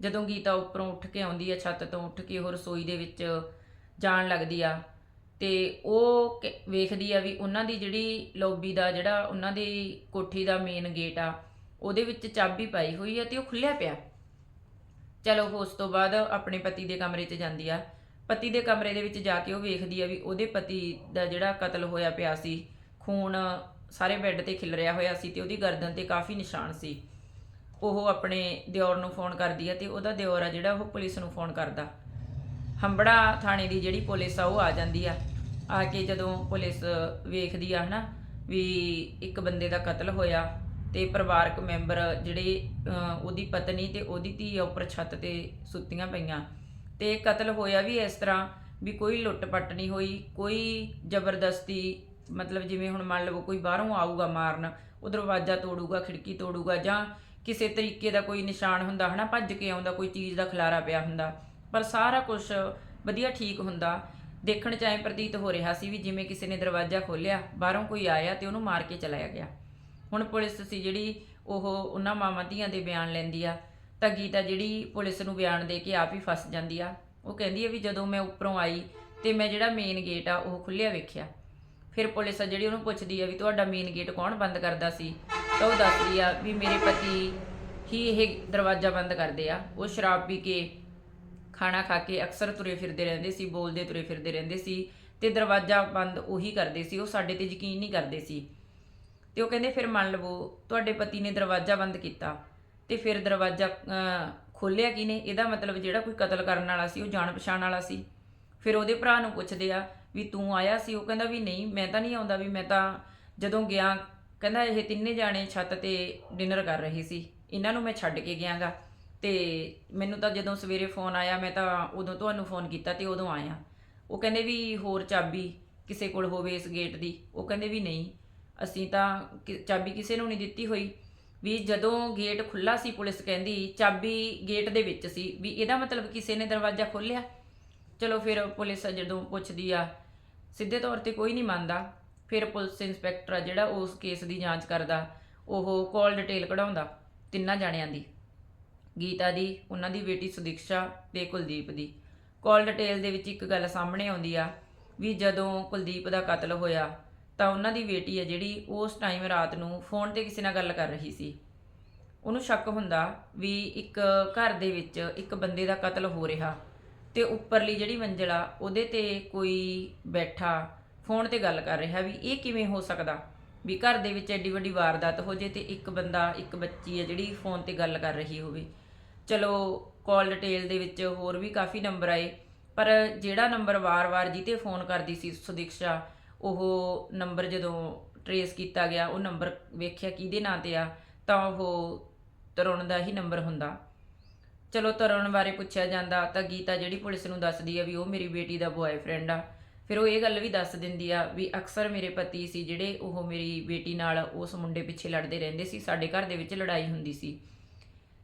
ਜਦੋਂ ਗੀਤਾ ਉੱਪਰੋਂ ਉੱਠ ਕੇ ਆਉਂਦੀ ਆ, ਛੱਤ ਤੋਂ ਉੱਠ ਕੇ ਉਹ ਰਸੋਈ ਦੇ ਵਿੱਚ ਜਾਣ ਲੱਗਦੀ ਆ। ਤੇ ਉਹ ਵੇਖਦੀ ਆ ਵੀ ਉਹਨਾਂ ਦੀ ਜਿਹੜੀ ਲੌਬੀ ਦਾ, ਜਿਹੜਾ ਉਹਨਾਂ ਦੀ ਕੋਠੀ ਦਾ ਮੇਨ ਗੇਟ ਆ, ਉਹਦੇ ਵਿੱਚ ਚਾਬੀ ਪਾਈ ਹੋਈ ਆ ਤੇ ਉਹ ਖੁੱਲਿਆ ਪਿਆ। ਚਲੋ, ਉਸ ਤੋਂ ਬਾਅਦ ਆਪਣੇ ਪਤੀ ਦੇ ਕਮਰੇ 'ਚ ਜਾਂਦੀ ਆ। ਪਤੀ ਦੇ ਕਮਰੇ ਦੇ ਵਿੱਚ ਜਾ ਕੇ ਉਹ ਵੇਖਦੀ ਆ ਵੀ ਉਹਦੇ ਪਤੀ ਦਾ ਜਿਹੜਾ ਕਤਲ ਹੋਇਆ ਪਿਆ ਸੀ, ਖੂਨ ਸਾਰੇ ਬੈੱਡ ਤੇ ਖਿਲਰਿਆ ਹੋਇਆ ਸੀ ਤੇ ਉਹਦੀ ਗਰਦਨ ਤੇ ਕਾਫੀ ਨਿਸ਼ਾਨ ਸੀ। ਉਹ ਆਪਣੇ ਦਿਓਰ ਨੂੰ ਫੋਨ ਕਰਦੀ ਆ ਤੇ ਉਹਦਾ ਦਿਓਰ ਆ ਜਿਹੜਾ ਉਹ ਪੁਲਿਸ ਨੂੰ ਫੋਨ ਕਰਦਾ। ਹੰਬੜਾ ਥਾਣੇ ਦੀ ਜਿਹੜੀ ਪੁਲਿਸ ਆ, ਉਹ ਆ ਜਾਂਦੀ ਆ। ਆ ਕੇ ਜਦੋਂ ਪੁਲਿਸ ਵੇਖਦੀ ਆ ਹਨਾ ਵੀ ਇੱਕ ਬੰਦੇ ਦਾ ਕਤਲ ਹੋਇਆ ਤੇ ਪਰਿਵਾਰਕ ਮੈਂਬਰ ਜਿਹੜੇ ਉਹਦੀ ਪਤਨੀ ਤੇ ਉਹਦੀ ਧੀ ਆ ਉੱਪਰ ਛੱਤ ਤੇ ਸੁੱਤੀਆਂ ਪਈਆਂ। ਤੇ ਕਤਲ ਹੋਇਆ ਵੀ ਇਸ ਤਰ੍ਹਾਂ ਵੀ ਕੋਈ ਲੁੱਟ-ਪੱਟ ਨਹੀਂ ਹੋਈ, ਕੋਈ ਜ਼ਬਰਦਸਤੀ ਮਤਲਬ ਜਿਵੇਂ ਹੁਣ ਮੰਨ ਲਵੋ ਕੋਈ ਬਾਹਰੋਂ ਆਊਗਾ ਮਾਰਨ, ਉਹ ਦਰਵਾਜ਼ਾ ਤੋੜੂਗਾ, ਖਿੜਕੀ ਤੋੜੂਗਾ ਜਾਂ ਕਿਸੇ ਤਰੀਕੇ ਦਾ ਕੋਈ ਨਿਸ਼ਾਨ ਹੁੰਦਾ ਹਨਾ, ਭੱਜ ਕੇ ਆਉਂਦਾ, ਕੋਈ ਚੀਜ਼ ਦਾ ਖਲਾਰਾ ਪਿਆ ਹੁੰਦਾ, ਪਰ ਸਾਰਾ ਕੁਝ ਵਧੀਆ ਠੀਕ ਹੁੰਦਾ। ਦੇਖਣ ਚ ਐ ਪ੍ਰਤੀਤ ਹੋ ਰਿਹਾ ਸੀ ਵੀ ਜਿਵੇਂ ਕਿਸੇ ਨੇ ਦਰਵਾਜ਼ਾ ਖੋਲ੍ਹਿਆ, ਬਾਹਰੋਂ ਕੋਈ ਆਇਆ ਤੇ ਉਹਨੂੰ ਮਾਰ ਕੇ ਚਲਾਇਆ ਗਿਆ। ਹੁਣ ਪੁਲਿਸ ਸੀ ਜਿਹੜੀ ਉਹ ਉਹਨਾਂ ਮਾਵਾਂ ਧੀਆਂ ਦੇ ਬਿਆਨ ਲੈਂਦੀ ਆ, ਤਾਂ ਗੀਤਾ ਜਿਹੜੀ ਪੁਲਿਸ ਨੂੰ ਬਿਆਨ ਦੇ ਕੇ ਆਪ ਹੀ ਫਸ ਜਾਂਦੀ ਆ। ਉਹ ਕਹਿੰਦੀ ਆ ਵੀ ਜਦੋਂ ਮੈਂ ਉੱਪਰੋਂ ਆਈ ਤੇ ਮੈਂ ਜਿਹੜਾ ਮੇਨ ਗੇਟ ਆ ਉਹ ਖੁੱਲਿਆ ਵੇਖਿਆ। ਫਿਰ ਪੁਲਿਸ ਆ ਜਿਹੜੀ ਉਹਨੂੰ ਪੁੱਛਦੀ ਆ ਵੀ ਤੁਹਾਡਾ ਮੇਨ ਗੇਟ ਕੌਣ ਬੰਦ ਕਰਦਾ ਸੀ? ਤਾਂ ਉਹ ਦੱਸਦੀ ਆ ਵੀ ਮੇਰੇ ਪਤੀ ਹੀ ਇਹ ਦਰਵਾਜ਼ਾ ਬੰਦ ਕਰਦੇ ਆ। ਉਹ ਸ਼ਰਾਬ ਪੀ ਕੇ ਖਾਣਾ ਖਾ ਕੇ ਅਕਸਰ ਤੁਰੇ ਫਿਰਦੇ ਰਹਿੰਦੇ ਸੀ, ਬੋਲਦੇ ਤੁਰੇ ਫਿਰਦੇ ਰਹਿੰਦੇ ਸੀ ਤੇ ਦਰਵਾਜ਼ਾ ਬੰਦ ਉਹੀ ਕਰਦੇ ਸੀ, ਉਹ ਸਾਡੇ ਤੇ ਯਕੀਨ ਨਹੀਂ ਕਰਦੇ ਸੀ। ਤੇ ਉਹ ਕਹਿੰਦੇ, ਫਿਰ ਮੰਨ ਲਵੋ ਤੁਹਾਡੇ ਪਤੀ ਨੇ ਦਰਵਾਜ਼ਾ ਬੰਦ ਕੀਤਾ ਤੇ ਫਿਰ ਦਰਵਾਜ਼ਾ ਖੋਲਿਆ ਕਿਨੇ ਇਹਦਾ ਮਤਲਬ ਜਿਹੜਾ ਕੋਈ ਕਤਲ ਕਰਨ ਵਾਲਾ ਸੀ, ਉਹ ਜਾਣ ਪਛਾਣ ਵਾਲਾ ਸੀ। ਫਿਰ ਉਹਦੇ ਭਰਾ ਨੂੰ ਪੁੱਛਦੇ ਆ ਵੀ ਤੂੰ ਆਇਆ ਸੀ, ਉਹ ਕਹਿੰਦਾ ਵੀ ਨਹੀਂ, ਮੈਂ ਤਾਂ ਨਹੀਂ ਆਉਂਦਾ ਵੀ, ਮੈਂ ਤਾਂ ਜਦੋਂ ਗਿਆ, ਕਹਿੰਦਾ ਇਹ ਤਿੰਨੇ ਜਾਣੇ ਛੱਤ ਤੇ ਡਿਨਰ ਕਰ ਰਹੇ ਸੀ, ਇਹਨਾਂ ਨੂੰ ਮੈਂ ਛੱਡ ਕੇ ਗਿਆਗਾ। ਤੇ ਮੈਨੂੰ ਤਾਂ ਜਦੋਂ ਸਵੇਰੇ ਫੋਨ ਆਇਆ, ਮੈਂ ਤਾਂ ਉਦੋਂ ਤੁਹਾਨੂੰ ਫੋਨ ਕੀਤਾ ਤੇ ਉਦੋਂ ਆਇਆ। ਉਹ ਕਹਿੰਦੇ ਵੀ ਹੋਰ ਚਾਬੀ ਕਿਸੇ ਕੋਲ ਹੋਵੇ ਇਸ ਗੇਟ ਦੀ, ਉਹ ਕਹਿੰਦੇ ਵੀ ਨਹੀਂ, ਅਸੀਂ ਤਾਂ ਕਿ- ਚਾਬੀ ਕਿਸੇ ਨੂੰ ਨਹੀਂ ਦਿੱਤੀ ਹੋਈ। ਵੀ ਜਦੋਂ ਗੇਟ ਖੁੱਲਾ ਸੀ, ਪੁਲਿਸ ਕਹਿੰਦੀ, ਚਾਬੀ ਗੇਟ ਦੇ ਵਿੱਚ ਸੀ, ਵੀ ਇਹਦਾ ਮਤਲਬ ਕਿਸੇ ਨੇ ਦਰਵਾਜ਼ਾ ਖੋਲ੍ਹਿਆ? ਚਲੋ ਫਿਰ ਪੁਲਿਸ ਜਦੋਂ ਪੁੱਛਦੀ ਆ, ਸਿੱਧੇ ਤੌਰ ਤੇ ਕੋਈ ਨਹੀਂ ਮੰਨਦਾ। ਫਿਰ ਪੁਲਿਸ ਇੰਸਪੈਕਟਰ ਆ ਜਿਹੜਾ ਉਸ ਕੇਸ ਦੀ ਜਾਂਚ ਕਰਦਾ, ਉਹ ਕਾਲ ਡਿਟੇਲ ਕਢਾਉਂਦਾ ਤਿੰਨਾਂ ਜਾਣਿਆਂ ਦੀ। ਗੀਤਾ ਦੀ, ਉਹਨਾਂ ਦੀ ਬੇਟੀ ਸੁਦੀਕਸ਼ਾ ਤੇ ਕੁਲਦੀਪ ਦੀ। ਕਾਲ ਡਿਟੇਲ ਦੇ ਵਿੱਚ ਇੱਕ ਗੱਲ ਸਾਹਮਣੇ ਆਉਂਦੀ ਆ ਵੀ ਜਦੋਂ ਕੁਲਦੀਪ ਦਾ ਕਤਲ ਹੋਇਆ, ਤਾਂ ਉਹਨਾਂ ਦੀ ਬੇਟੀ ਆ ਜਿਹੜੀ ਉਸ ਟਾਈਮ ਰਾਤ ਨੂੰ ਫੋਨ ਤੇ ਕਿਸੇ ਨਾਲ ਗੱਲ ਕਰ ਰਹੀ ਸੀ। ਉਹਨੂੰ ਸ਼ੱਕ ਹੁੰਦਾ ਵੀ ਇੱਕ ਘਰ ਦੇ ਵਿੱਚ ਇੱਕ ਬੰਦੇ ਦਾ ਕਤਲ ਹੋ ਰਿਹਾ। ਤੇ ਉੱਪਰਲੀ ਜਿਹੜੀ ਮੰਜ਼ਲ ਆ, ਉਹਦੇ ਤੇ ਕੋਈ ਬੈਠਾ ਫੋਨ ਤੇ ਗੱਲ ਕਰ ਰਿਹਾ ਵੀ ਇਹ ਕਿਵੇਂ ਹੋ ਸਕਦਾ? ਵੀ ਘਰ ਦੇ ਵਿੱਚ ਐਡੀ ਵੱਡੀ ਵਾਰਦਾਤ ਹੋ ਜੇ ਤੇ ਇੱਕ ਬੰਦਾ, ਇੱਕ ਬੱਚੀ ਆ ਜਿਹੜੀ ਫੋਨ ਤੇ ਗੱਲ ਕਰ ਰਹੀ ਹੋਵੇ। ਚਲੋ ਕਾਲ ਡਿਟੇਲ ਦੇ ਵਿੱਚ ਹੋਰ ਵੀ ਕਾਫੀ ਨੰਬਰ ਆਏ, ਪਰ ਜਿਹੜਾ ਨੰਬਰ ਵਾਰ-ਵਾਰ ਜਿੱਤੇ ਫੋਨ ਕਰਦੀ ਸੀ ਸੁਦਿਕਸ਼ਾ, ਉਹ ਨੰਬਰ ਜਦੋਂ ਟਰੇਸ ਕੀਤਾ ਗਿਆ, ਉਹ ਨੰਬਰ ਵੇਖਿਆ ਕਿਹਦੇ ਨਾਂ ਤੇ ਆ, ਤਾਂ ਉਹ ਤਰੁਣ ਦਾ ਹੀ ਨੰਬਰ ਹੁੰਦਾ। ਚਲੋ ਤਰੁਣ ਬਾਰੇ ਪੁੱਛਿਆ ਜਾਂਦਾ ਤਾਂ ਗੀਤਾ ਜਿਹੜੀ ਪੁਲਿਸ ਨੂੰ ਦੱਸਦੀ ਆ ਵੀ ਉਹ ਮੇਰੀ ਬੇਟੀ ਦਾ ਬॉयਫ੍ਰੈਂਡ ਆ। ਫਿਰ ਉਹ ਇਹ ਗੱਲ ਵੀ ਦੱਸ ਦਿੰਦੀ ਆ ਵੀ ਅਕਸਰ ਮੇਰੇ ਪਤੀ ਸੀ ਜਿਹੜੇ ਉਹ ਮੇਰੀ ਬੇਟੀ ਨਾਲ ਉਸ ਮੁੰਡੇ ਪਿੱਛੇ ਲੜਦੇ ਰਹਿੰਦੇ ਸੀ, ਸਾਡੇ ਘਰ ਦੇ ਵਿੱਚ ਲੜਾਈ ਹੁੰਦੀ ਸੀ।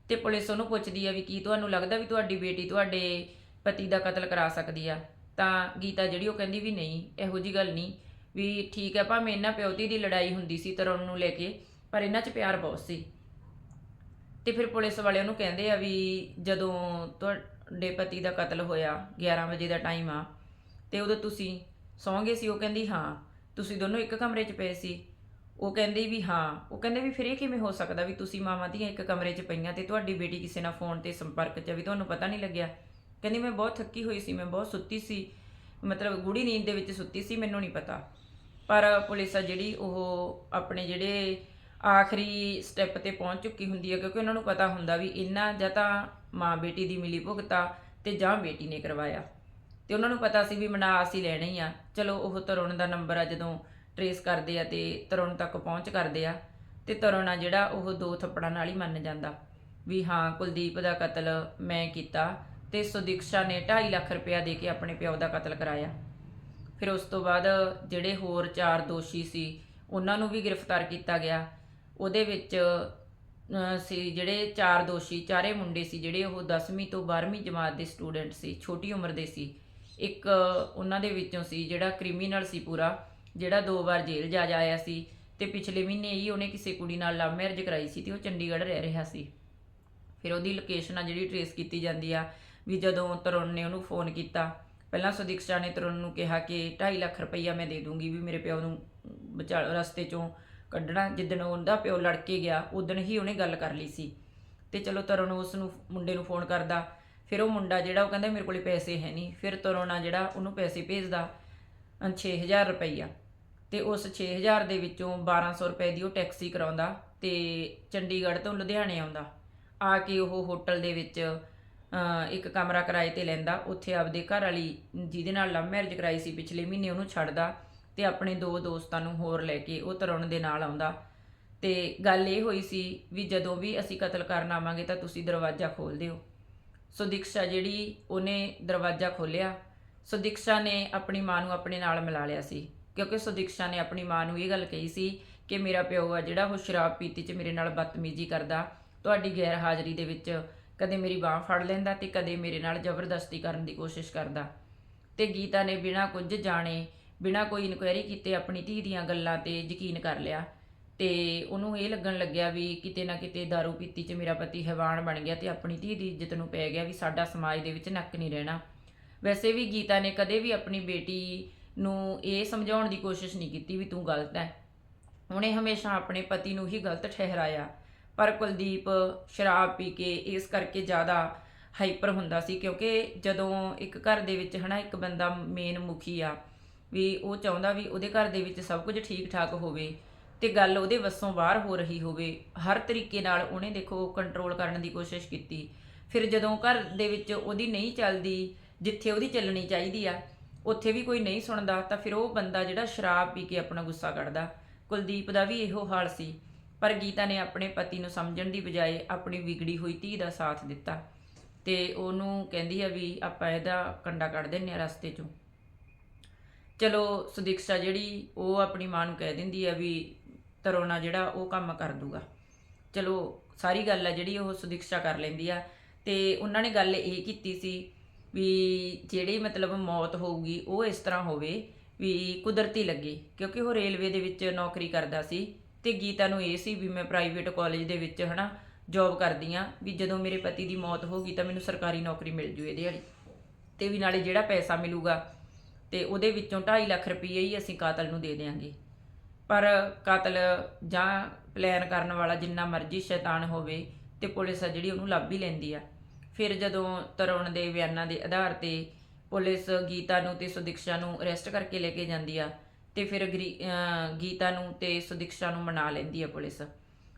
ਤੇ ਪੁਲਿਸ ਉਹਨੂੰ ਪੁੱਛਦੀ ਆ ਵੀ ਕੀ ਤੁਹਾਨੂੰ ਲੱਗਦਾ ਵੀ ਤੁਹਾਡੀ ਬੇਟੀ ਤੁਹਾਡੇ ਪਤੀ ਦਾ ਕਤਲ ਕਰਾ ਸਕਦੀ ਆ? ਤਾਂ ਗੀਤਾ ਜਿਹੜੀ ਉਹ ਕਹਿੰਦੀ ਵੀ ਨਹੀਂ, ਇਹੋ ਜੀ ਗੱਲ ਨਹੀਂ ਵੀ ਠੀਕ ਹੈ ਭਾਵੇਂ ਇਹਨਾਂ ਪਿਓਤੀ ਦੀ ਲੜਾਈ ਹੁੰਦੀ ਸੀ ਤਰੁਣ ਨੂੰ ਲੈ ਕੇ, ਪਰ ਇਹਨਾਂ 'ਚ ਪਿਆਰ ਬਹੁਤ ਸੀ। ਤੇ ਫਿਰ ਪੁਲਿਸ ਵਾਲੇ ਉਹਨੂੰ ਕਹਿੰਦੇ ਆ ਵੀ ਜਦੋਂ ਤੁਹਾਡੇ ਪਤੀ ਦਾ ਕਤਲ ਹੋਇਆ 11 ਵਜੇ ਦਾ ਟਾਈਮ ਆ, ਤੇ ਉਦੋਂ ਤੁਸੀਂ ਸੌਂਗੇ ਸੀ? ਉਹ ਕਹਿੰਦੀ, ਹਾਂ। ਤੁਸੀਂ ਦੋਨੋਂ ਇੱਕ ਕਮਰੇ 'ਚ ਪਏ ਸੀ। ਉਹ ਕਹਿੰਦੀ ਵੀ, ਹਾਂ। ਉਹ ਕਹਿੰਦੇ ਵੀ, ਫਿਰ ਇਹ ਕਿਵੇਂ ਹੋ ਸਕਦਾ ਵੀ ਤੁਸੀਂ ਮਾਵਾਂ ਦੀਆਂ ਇੱਕ ਕਮਰੇ 'ਚ ਪਈਆਂ ਤੇ ਤੁਹਾਡੀ ਬੇਟੀ ਕਿਸੇ ਨਾਲ ਫੋਨ ਤੇ ਸੰਪਰਕ 'ਚ ਆ ਵੀ ਤੁਹਾਨੂੰ ਪਤਾ ਨਹੀਂ ਲੱਗਿਆ? ਕਹਿੰਦੀ, ਮੈਂ ਬਹੁਤ ਥੱਕੀ ਹੋਈ ਸੀ, ਮੈਂ ਬਹੁਤ ਸੁੱਤੀ ਸੀ। ਮਤਲਬ ਗੂੜੀ ਨੀਂਦ ਦੇ ਵਿੱਚ ਸੁੱਤੀ ਸੀ, ਮੈਨੂੰ ਨਹੀਂ ਪਤਾ। ਪਰ ਪੁਲਿਸ ਆ ਜਿਹੜੀ ਉਹ ਆਪਣੇ ਜਿਹੜੇ ਆਖਰੀ ਸਟੈਪ ਤੇ ਪਹੁੰਚ ਚੁੱਕੀ ਹੁੰਦੀ ਹੈ, ਕਿਉਂਕਿ ਉਹਨਾਂ ਨੂੰ ਪਤਾ ਹੁੰਦਾ ਵੀ ਇਹਨਾਂ ਜਾਂ ਤਾਂ ਮਾਂ ਬੇਟੀ ਦੀ ਮਿਲੀ ਭੁਗਤਾ ਤੇ ਜਾਂ ਬੇਟੀ ਨੇ ਕਰਵਾਇਆ। ਤੇ ਉਹਨਾਂ ਨੂੰ ਪਤਾ ਸੀ ਵੀ ਮਨਾ ਅਸੀਂ ਲੈਣਾ ਹੀ ਆ। ਚਲੋ, ਉਹ ਤਰੁਣ ਦਾ ਨੰਬਰ ਆ ਜਦੋਂ ਟਰੇਸ ਕਰਦੇ ਆ ਤੇ ਤਰੁਣ ਤੱਕ ਪਹੁੰਚ ਕਰਦੇ ਆ ਤੇ ਤਰੁਣ ਆ ਜਿਹੜਾ, ਉਹ ਦੋ ਥੱਪੜਾਂ ਨਾਲ ਹੀ ਮੰਨ ਜਾਂਦਾ ਵੀ ਹਾਂ, ਕੁਲਦੀਪ ਦਾ ਕਤਲ ਮੈਂ ਕੀਤਾ ਤੇ ਸੁਦੀਕਸ਼ਾ ਨੇ 2.5 ਲੱਖ ਰੁਪਇਆ ਦੇ ਕੇ ਆਪਣੇ ਪਿਓ ਦਾ ਕਤਲ ਕਰਾਇਆ। ਫਿਰ ਉਸ ਤੋਂ ਬਾਅਦ ਜਿਹੜੇ ਹੋਰ ਚਾਰ ਦੋਸ਼ੀ ਸੀ, ਉਹਨਾਂ ਨੂੰ ਵੀ ਗ੍ਰਿਫਤਾਰ ਕੀਤਾ ਗਿਆ। ਉਹਦੇ ਵਿੱਚ ਸੀ ਜਿਹੜੇ ਚਾਰ ਦੋਸ਼ੀ, ਚਾਰੇ ਮੁੰਡੇ ਸੀ ਜਿਹੜੇ ਉਹ 10ਵੀਂ ਤੋਂ 12ਵੀਂ ਜਮਾਤ ਦੇ ਸਟੂਡੈਂਟ ਸੀ, ਛੋਟੀ ਉਮਰ ਦੇ ਸੀ। ਇੱਕ ਉਹਨਾਂ ਦੇ ਵਿੱਚੋਂ ਸੀ ਜਿਹੜਾ ਕ੍ਰਿਮੀਨਲ ਸੀ ਪੂਰਾ, ਜਿਹੜਾ ਦੋ ਵਾਰ ਜੇਲ੍ਹ ਜਾ ਜਾ ਆਇਆ ਸੀ ਤੇ ਪਿਛਲੇ ਮਹੀਨੇ ਹੀ ਉਹਨੇ ਕਿਸੇ ਕੁੜੀ ਨਾਲ ਲਵ ਮੈਰਿਜ ਕਰਾਈ ਸੀ ਤੇ ਉਹ ਚੰਡੀਗੜ੍ਹ ਰਹਿ ਰਿਹਾ ਸੀ। ਫਿਰ ਉਹਦੀ ਲੋਕੇਸ਼ਨ ਆ ਜਿਹੜੀ ਟਰੇਸ ਕੀਤੀ ਜਾਂਦੀ ਆ ਵੀ ਜਦੋਂ ਤਰੁਣ ਨੇ ਉਹਨੂੰ ਫੋਨ ਕੀਤਾ। ਪਹਿਲਾਂ ਸੁਦੀਕਸ਼ਾ ਨੇ ਤਰੁਣ ਨੂੰ ਕਿਹਾ ਕਿ 2.5 ਲੱਖ ਰੁਪਈਆ ਮੈਂ ਦੇ ਦੂੰਗੀ ਵੀ ਮੇਰੇ ਪਿਓ ਨੂੰ ਬਚਾ, ਰਸਤੇ ਚੋਂ ਕੱਢਣਾ, ਜਿੱਦਣ ਉਹਦਾ ਪਿਓ ਲੜ ਕੇ ਗਿਆ ਉਦੋਂ ਹੀ ਉਹਨੇ ਗੱਲ ਕਰ ਲਈ ਸੀ। ਤੇ ਚਲੋ ਤਰੁਣ ਉਸ ਨੂੰ, ਮੁੰਡੇ ਨੂੰ ਫੋਨ ਕਰਦਾ। ਫਿਰ ਉਹ ਮੁੰਡਾ ਜਿਹੜਾ, ਉਹ ਕਹਿੰਦਾ, ਮੇਰੇ ਕੋਲੇ ਪੈਸੇ ਹੈ ਨਹੀਂ। ਫਿਰ ਤਰੁਣ ਜਿਹੜਾ, ਉਹਨੂੰ ਪੈਸੇ ਭੇਜਦਾ, ਅਹ 6000 ਰੁਪਈਆ। ਤੇ ਉਸ 6000 ਦੇ ਵਿੱਚੋਂ 1200 ਰੁਪਏ ਦੀ ਉਹ ਟੈਕਸੀ ਕਰਾਉਂਦਾ ਤੇ ਚੰਡੀਗੜ੍ਹ ਤੋਂ ਲੁਧਿਆਣੇ ਆਉਂਦਾ। ਆ ਕੇ ਉਹ ਹੋਟਲ ਦੇ ਵਿੱਚ ਇੱਕ ਕਮਰਾ ਕਿਰਾਏ ਤੇ ਲੈਂਦਾ। ਉੱਥੇ ਆਪਦੇ ਘਰ ਵਾਲੀ, ਜਿਹਦੇ ਨਾਲ ਲਵ ਮੈਰਿਜ ਕਰਾਈ ਸੀ ਪਿਛਲੇ ਮਹੀਨੇ, ਉਹਨੂੰ ਛੱਡਦਾ। ਤੇ ਆਪਣੇ ਦੋ ਦੋਸਤਾਂ ਨੂੰ ਹੋਰ ਲੈ ਕੇ ਉਹ ਤਰੁਣ ਦੇ ਨਾਲ ਆਉਂਦਾ। ਤੇ ਗੱਲ ਇਹ ਹੋਈ ਸੀ ਵੀ ਜਦੋਂ ਵੀ ਅਸੀਂ ਕਤਲ ਕਰਨ ਆਵਾਂਗੇ ਤਾਂ ਤੁਸੀਂ ਦਰਵਾਜ਼ਾ ਖੋਲ ਦਿਓ। ਸੁਦੀਕਸ਼ਾ ਜਿਹੜੀ ਉਹਨੇ ਦਰਵਾਜ਼ਾ ਖੋਲ੍ਹਿਆ ਸੁਦੀਕਸ਼ਾ ਨੇ ਆਪਣੀ ਮਾਂ ਨੂੰ ਆਪਣੇ ਨਾਲ ਮਿਲਾ ਲਿਆ ਸੀ। ਕਿਉਂਕਿ ਸੁਦੀਕਸ਼ਾ ਨੇ ਆਪਣੀ ਮਾਂ ਨੂੰ ਇਹ ਗੱਲ ਕਹੀ ਸੀ ਕਿ ਮੇਰਾ ਪਿਓ ਆ ਜਿਹੜਾ ਉਹ ਸ਼ਰਾਬ ਪੀਤੀ 'ਚ ਮੇਰੇ ਨਾਲ ਬਦਤਮੀਜ਼ੀ ਕਰਦਾ, ਤੁਹਾਡੀ ਗੈਰ ਹਾਜ਼ਰੀ ਦੇ ਵਿੱਚ ਕਦੇ ਮੇਰੀ ਬਾਹ ਫੜ ਲੈਂਦਾ ਤੇ ਕਦੇ ਮੇਰੇ ਨਾਲ ਜ਼ਬਰਦਸਤੀ ਕਰਨ ਦੀ ਕੋਸ਼ਿਸ਼ ਕਰਦਾ। ਤੇ ਗੀਤਾ ਨੇ ਬਿਨਾਂ ਕੁਝ ਜਾਣੇ ਬਿਨਾਂ ਕੋਈ ਇਨਕੁਆਇਰੀ ਕੀਤੇ ਆਪਣੀ ਧੀ ਦੀਆਂ ਗੱਲਾਂ ਤੇ ਯਕੀਨ ਕਰ ਲਿਆ। ਤੇ ਉਹਨੂੰ ਇਹ ਲੱਗਣ ਲੱਗਿਆ ਵੀ ਕਿਤੇ ਨਾ ਕਿਤੇ दारू ਪੀਤੀ 'ਚ ਮੇਰਾ ਪਤੀ ਹੈਵਾਨ ਬਣ ਗਿਆ ਤੇ ਆਪਣੀ ਧੀ ਦੀ ਇੱਜ਼ਤ ਨੂੰ ਪੈ ਗਿਆ ਵੀ ਸਾਡਾ ਸਮਾਜ ਦੇ ਵਿੱਚ ਨੱਕ ਨਹੀਂ ਰਹਿਣਾ। ਵੈਸੇ ਵੀ ਗੀਤਾ ਨੇ ਕਦੇ ਵੀ ਆਪਣੀ ਬੇਟੀ ਨੂੰ ਇਹ ਸਮਝਾਉਣ ਦੀ ਕੋਸ਼ਿਸ਼ ਨਹੀਂ ਕੀਤੀ ਵੀ ਤੂੰ ਗਲਤ ਹੈ। ਉਹਨੇ ਹਮੇਸ਼ਾ ਆਪਣੇ ਪਤੀ ਨੂੰ ਹੀ ਗਲਤ ਠਹਿਰਾਇਆ। ਪਰ ਕੁਲਦੀਪ ਸ਼ਰਾਬ ਪੀ ਕੇ ਇਸ ਕਰਕੇ ਜ਼ਿਆਦਾ ਹਾਈਪਰ ਹੁੰਦਾ ਸੀ ਕਿਉਂਕਿ ਜਦੋਂ ਇੱਕ ਘਰ ਦੇ ਵਿੱਚ ਹਨਾ ਇੱਕ ਬੰਦਾ ਮੇਨ ਮੁਖੀ ਆ ਵੀ ਉਹ ਚਾਹੁੰਦਾ ਵੀ ਉਹਦੇ ਘਰ ਦੇ ਵਿੱਚ ਸਭ ਕੁਝ ਠੀਕ ਠਾਕ ਹੋਵੇ ਤੇ ਗੱਲ ਉਹਦੇ ਵੱਸੋਂ ਬਾਹਰ ਹੋ ਰਹੀ ਹੋਵੇ। ਹਰ ਤਰੀਕੇ ਨਾਲ ਉਹਨੇ ਦੇਖੋ ਕੰਟਰੋਲ ਕਰਨ ਦੀ ਕੋਸ਼ਿਸ਼ ਕੀਤੀ। ਫਿਰ ਜਦੋਂ ਘਰ ਦੇ ਵਿੱਚ ਉਹਦੀ ਨਹੀਂ ਚੱਲਦੀ, ਜਿੱਥੇ ਉਹਦੀ ਚੱਲਣੀ ਚਾਹੀਦੀ ਆ, ਉੱਥੇ ਵੀ ਕੋਈ ਨਹੀਂ ਸੁਣਦਾ, ਤਾਂ ਫਿਰ ਉਹ ਬੰਦਾ ਜਿਹੜਾ ਸ਼ਰਾਬ ਪੀ ਕੇ ਆਪਣਾ ਗੁੱਸਾ ਕੱਢਦਾ। ਕੁਲਦੀਪ ਦਾ ਵੀ ਇਹੋ ਹਾਲ ਸੀ। ਪਰ ਗੀਤਾ ਨੇ ਆਪਣੇ ਪਤੀ ਨੂੰ ਸਮਝਣ ਦੀ ਬਜਾਏ ਆਪਣੀ ਵਿਗੜੀ ਹੋਈ ਧੀ ਦਾ ਸਾਥ ਦਿੱਤਾ ਤੇ ਉਹਨੂੰ ਕਹਿੰਦੀ ਆ ਵੀ ਆਪਾਂ ਇਹਦਾ ਕੰਡਾ ਕੱਢ ਦਿੰਨੇ ਆ ਰਸਤੇ ਚੋਂ। ਚਲੋ ਸੁਦੀਕਸ਼ਾ ਜਿਹੜੀ ਉਹ ਆਪਣੀ ਮਾਂ ਨੂੰ ਕਹਿ ਦਿੰਦੀ ਆ ਵੀ ਤਰੋਣਾ ਜਿਹੜਾ ਉਹ ਕੰਮ ਕਰ ਦੂਗਾ। ਚਲੋ ਸਾਰੀ ਗੱਲ ਆ ਜਿਹੜੀ ਉਹ ਸੁਦੀਕਸ਼ਾ ਕਰ ਲੈਂਦੀ ਆ ਤੇ ਉਹਨਾਂ ਨੇ ਗੱਲ ਇਹ ਕੀਤੀ ਸੀ ਵੀ ਜਿਹੜੀ ਮਤਲਬ ਮੌਤ ਹੋਊਗੀ ਉਹ ਇਸ ਤਰ੍ਹਾਂ ਹੋਵੇ ਵੀ ਕੁਦਰਤੀ ਲੱਗੇ, ਕਿਉਂਕਿ ਉਹ ਰੇਲਵੇ ਦੇ ਵਿੱਚ ਨੌਕਰੀ ਕਰਦਾ ਸੀ ਤੇ ਗੀਤਾ ਨੂੰ ਇਹ ਸੀ ਵੀ ਮੈਂ ਪ੍ਰਾਈਵੇਟ ਕਾਲਜ ਦੇ ਵਿੱਚ ਹਨਾ ਜੌਬ ਕਰਦੀ ਆ ਵੀ ਜਦੋਂ ਮੇਰੇ ਪਤੀ ਦੀ ਮੌਤ ਹੋ ਗਈ ਤਾਂ ਮੈਨੂੰ ਸਰਕਾਰੀ ਨੌਕਰੀ ਮਿਲ ਜੂ ਇਹਦੇ ਵਾਲੀ। ਤੇ ਵੀ ਨਾਲੇ ਜਿਹੜਾ ਪੈਸਾ ਮਿਲੂਗਾ ਤੇ ਉਹਦੇ ਵਿੱਚੋਂ 2.5 ਲੱਖ ਰੁਪਏ ਹੀ ਅਸੀਂ ਕਾਤਲ ਨੂੰ ਦੇ ਦੇਵਾਂਗੇ ਪਰ ਕਾਤਲ ਜਾਂ ਪਲਾਨ ਕਰਨ ਵਾਲਾ ਜਿੰਨਾ ਮਰਜ਼ੀ ਸ਼ੈਤਾਨ ਹੋਵੇ ਤੇ ਪੁਲਿਸ ਆ ਜਿਹੜੀ ਉਹਨੂੰ ਲੱਭ ਹੀ ਲੈਂਦੀ ਆ। ਫਿਰ ਜਦੋਂ ਤਰੁਣ ਦੇ ਬਿਆਨਾਂ ਦੇ ਆਧਾਰ ਤੇ ਪੁਲਿਸ ਗੀਤਾ ਨੂੰ ਤੇ ਸੁਦਿਕਸ਼ਾ ਨੂੰ ਅਰੈਸਟ ਕਰਕੇ ਲੈ ਕੇ ਜਾਂਦੀ ਆ ਤੇ ਫਿਰ ਗਰੀ- ਗੀਤਾ ਨੂੰ ਤੇ ਸੁਦਿਕਸ਼ਾ ਨੂੰ ਮਨਾ ਲੈਂਦੀ ਆ ਪੁਲਿਸ।